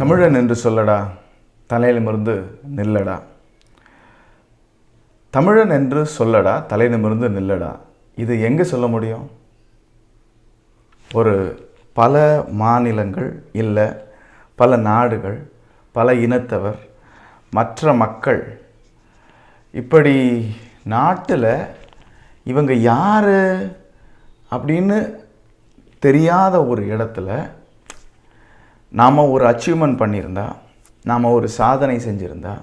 தமிழன் என்று சொல்லடா. தலையிலிருந்து நில்லடா. தமிழன் என்று சொல்லடா தலையிலிருந்து நில்லடா. இது எங்கே சொல்ல முடியும்? ஒரு பல மாநிலங்கள் இல்லை பல நாடுகள் பல இனத்தவர் மற்ற மக்கள். இப்படி நாட்டில் இவங்க யார்? அப்படின்னு தெரியாத ஒரு இடத்துல நாம் ஒரு அச்சீவ்மெண்ட் பண்ணியிருந்தா நாம் ஒரு சாதனை செஞ்சுருந்தா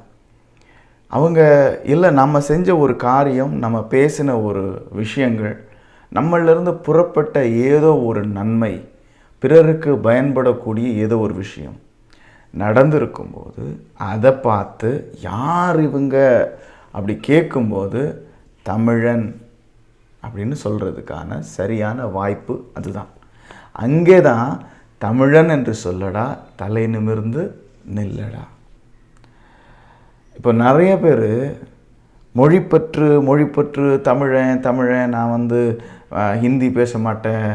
அவங்க இல்லை நம்ம செஞ்ச ஒரு காரியம் நம்ம பேசின ஒரு விஷயங்கள் நம்மளிருந்து புறப்பட்ட ஏதோ ஒரு நன்மை பிறருக்கு பயன்படக்கூடிய ஏதோ ஒரு விஷயம் நடந்திருக்கும்போது அதை பார்த்து யார் இவங்க அப்படி கேட்கும்போது தமிழன் அப்படின்னு சொல்கிறதுக்கான சரியான வாய்ப்பு அதுதான். அங்கே தான் தமிழன் என்று சொல்லடா தலை நிமிர்ந்து நில்லடா. இப்போ நிறைய பேர் மொழிப்பற்று மொழிப்பற்று தமிழன் தமிழன் நான் வந்து ஹிந்தி பேச மாட்டேன்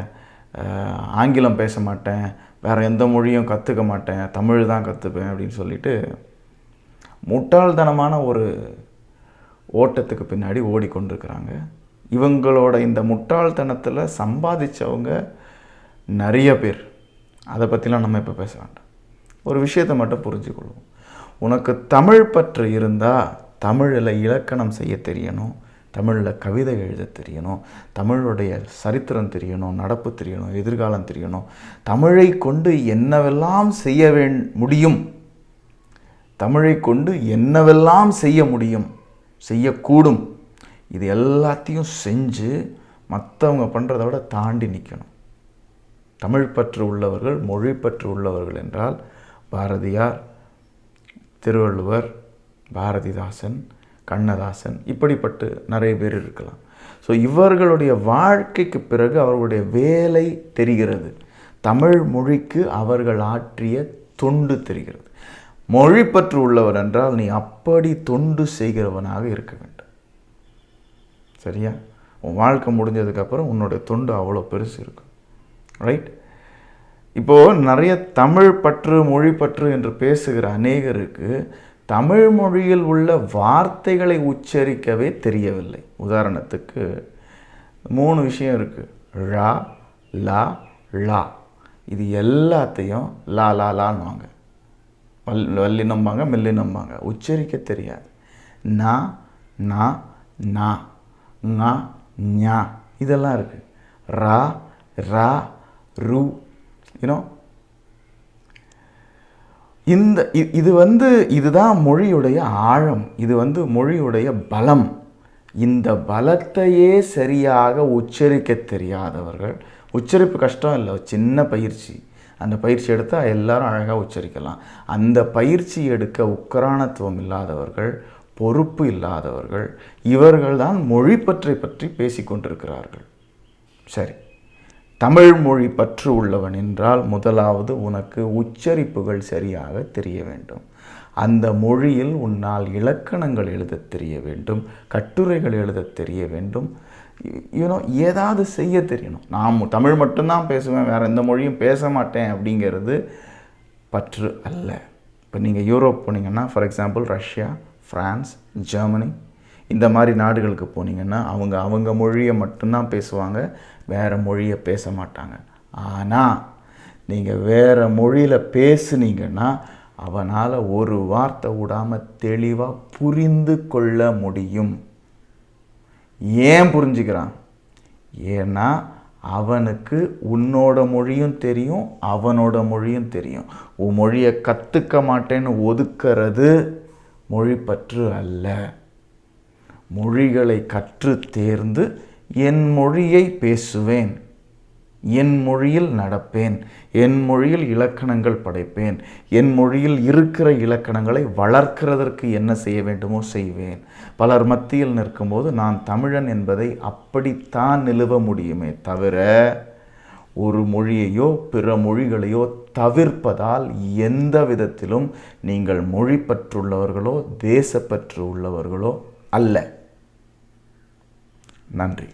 ஆங்கிலம் பேச மாட்டேன் வேறு எந்த மொழியும் கற்றுக்க மாட்டேன் தமிழ் தான் கற்றுப்பேன் அப்படின்னு சொல்லிட்டு முட்டாள்தனமான ஒரு ஓட்டத்துக்கு பின்னாடி ஓடிக்கொண்டிருக்கிறாங்க. இவங்களோட இந்த முட்டாள்தனத்தில் சம்பாதிச்சவங்க நிறைய பேர். அதை பற்றிலாம் நம்ம இப்போ பேச வேண்டாம். ஒரு விஷயத்தை மட்டும் புரிஞ்சுக்கொள்வோம். உனக்கு தமிழ் பற்று இருந்தால் தமிழில் இலக்கணம் செய்ய தெரியணும் தமிழில் கவிதை எழுத தெரியணும் தமிழுடைய சரித்திரம் தெரியணும் நடப்பு தெரியணும் எதிர்காலம் தெரியணும் தமிழை கொண்டு என்னவெல்லாம் செய்ய வே முடியும்? தமிழை கொண்டு என்னவெல்லாம் செய்ய முடியும்? செய்யக்கூடும். இது எல்லாத்தையும் செஞ்சு மற்றவங்க பண்ணுறத விட தாண்டி நிற்கணும் தமிழ் பற்று உள்ளவர்கள் மொழி பற்று உள்ளவர்கள் என்றால் பாரதியார் திருவள்ளுவர் பாரதிதாசன் கண்ணதாசன் இப்படிப்பட்டு நிறைய பேர் இருக்கலாம். ஸோ இவர்களுடைய வாழ்க்கைக்கு பிறகு அவர்களுடைய வேலை தெரிகிறது. தமிழ் மொழிக்கு அவர்கள் ஆற்றிய தொண்டு தெரிகிறது. மொழிப்பற்று உள்ளவர் என்றால் நீ அப்படி தொண்டு செய்கிறவனாக இருக்க வேண்டும். சரியா? உன் வாழ்க்கை முடிஞ்சதுக்கப்புறம் உன்னோட தொண்டு அவ்வளோ பெருசு இருக்கும். ரைட் இப்போது நிறைய தமிழ் பற்று மொழி பற்று என்று பேசுகிற அநேகருக்கு தமிழ் மொழியில் உள்ள வார்த்தைகளை உச்சரிக்கவே தெரியவில்லை. உதாரணத்துக்கு மூணு விஷயம் இருக்குது ழா லா லா இது எல்லாத்தையும் லா லா லான்னுவாங்க வல் வல்லினம்பாங்க மெல்லினம்பாங்க. உச்சரிக்க தெரியாது. நா நா நா ஞா ஞா. இதெல்லாம் இருக்குது ரா ரா ரூ யூனோ இந்த இது வந்து இதுதான் மொழியுடைய ஆழம். இது வந்து மொழியுடைய பலம். இந்த பலத்தையே சரியாக உச்சரிக்க தெரியாதவர்கள் உச்சரிப்பு கஷ்டம் இல்லை சின்ன பயிற்சி. அந்த பயிற்சி எடுத்தால் எல்லாரும் அழகாக உச்சரிக்கலாம். அந்த பயிற்சி எடுக்க உக்கரானத்துவம் இல்லாதவர்கள் பொறுப்பு இல்லாதவர்கள் இவர்கள் தான் மொழி பற்றி பற்றி பேசிக்கொண்டிருக்கிறார்கள். சரி. தமிழ் மொழி பற்று உள்ளவன் என்றால் முதலாவது உனக்கு உச்சரிப்புகள் சரியாக தெரிய வேண்டும். அந்த மொழியில் உன்னால் இலக்கணங்கள் எழுதத் தெரிய வேண்டும் கட்டுரைகள் எழுதத் தெரிய வேண்டும். யூனோ ஏதாவது செய்ய தெரியணும். நான் தமிழ் மட்டும்தான் பேசுவேன் வேறு எந்த மொழியும் பேச மாட்டேன் அப்படிங்கிறது பற்று அல்ல. இப்போ நீங்கள் யூரோப் போனீங்கன்னா for example Russia France Germany இந்த மாதிரி நாடுகளுக்கு போனீங்கன்னா அவங்க அவங்க மொழியை மட்டும்தான் பேசுவாங்க வேறு மொழியை பேச மாட்டாங்க. ஆனால் நீங்கள் வேறு மொழியில் பேசுனீங்கன்னா அவனால் ஒரு வார்த்தை விடாமல் தெளிவாக புரிந்து கொள்ள முடியும். ஏன் புரிஞ்சுக்கிறான்? ஏன்னா அவனுக்கு உன்னோட மொழியும் தெரியும் அவனோட மொழியும் தெரியும். உன் மொழியை கற்றுக்க மாட்டேன்னு ஒதுக்கிறது மொழிப்பற்று அல்ல. மொழிகளை கற்று தேர்ந்து என் மொழியை பேசுவேன். என் மொழியில் நடப்பேன். என் மொழியில் இலக்கணங்கள் படைப்பேன். என் மொழியில் இருக்கிற இலக்கணங்களை வளர்க்கிறதற்கு என்ன செய்ய வேண்டுமோ செய்வேன். பலர் மத்தியில் நிற்கும்போது நான் தமிழன் என்பதை அப்படித்தான் நிலுவ முடியுமே தவிர ஒரு மொழியையோ பிற மொழிகளையோ தவிர்ப்பதால் எந்த விதத்திலும் நீங்கள் மொழிப்பற்றுள்ளவர்களோ தேசப்பற்று உள்ளவர்களோ அல்ல. நன்றி.